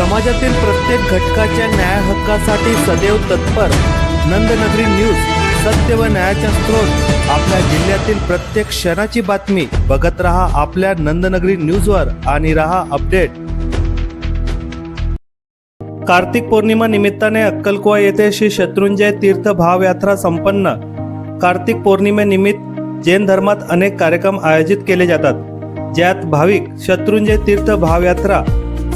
समाजातील प्रत्येक घटकाच्या न्याय हक्कासाठी सदैव तत्पर. नंदनगरी न्यूज सत्य व न्यायाचा स्रोत. आपल्या जिल्ह्यातील प्रत्येक क्षणाची बातमी. बघत रहा आपल्या नंदनगरी न्यूजवर आणि रहा अपडेट. कार्तिक पौर्णिमा निमित्ताने अक्कलकुवा येथे श्री शत्रुंजय तीर्थ भावयात्रा संपन्न. कार्तिक पौर्णिमेनिमित्त जैन धर्मात अनेक कार्यक्रम आयोजित केले जातात. ज्यात भाविक शत्रुंजय तीर्थ भावयात्रा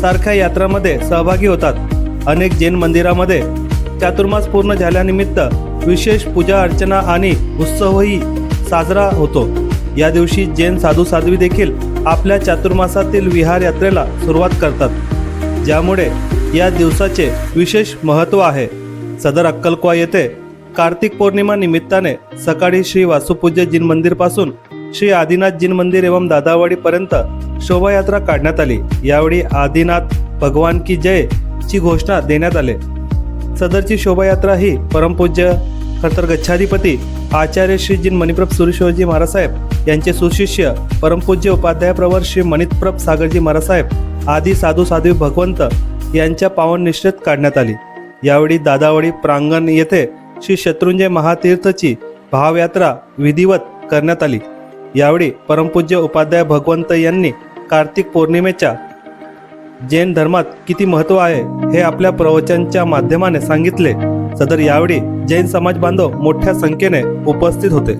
सारख्या यात्रामध्ये सहभागी होतात. अनेक जैन मंदिरामध्ये चातुर्मास पूर्ण झाल्यानिमित्त विशेष पूजा अर्चना आणि उत्सवही साजरा होतो. या दिवशी जैन साधू साध्वी देखील आपल्या चातुर्मासातील विहार यात्रेला सुरुवात करतात. ज्यामुळे या दिवसाचे विशेष महत्त्व आहे. सदर अक्कलकुवा येथे कार्तिक पौर्णिमा निमित्ताने सकाळी श्री वासुपूज्य जिन मंदिरपासून श्री आदिनाथ जिन मंदिर एवं दादावाडीपर्यंत शोभायात्रा काढण्यात आली. यावेळी आदिनाथ भगवान की जय ची घोषणा देण्यात आले. सदरची शोभायात्रा ही परमपूज्य खतर गच्छाधिपती आचार्य श्री जिन मणिप्रभ सुरेश्वरजी महाराजसाहेब यांचे सुशिष्य परमपूज्य उपाध्याय प्रवर श्री मणितप्रभ सागरजी महाराजसाहेब आदी साधू साध्वी भगवंत यांच्या पावन काढण्यात आली. यावेळी दादावडी प्रांगण येथे श्री शत्रुंजय महातीर्थची भावयात्रा विधिवत करण्यात आली. यावेळी परमपूज्य उपाध्याय भगवंत यांनी कार्तिक पौर्णिमेच्या जैन धर्मात किती महत्त्व आहे हे आपल्या प्रवचनच्या माध्यमाने सांगितले. सदर यावेळी जैन समाज बांधव मोठ्या संख्येने उपस्थित होते.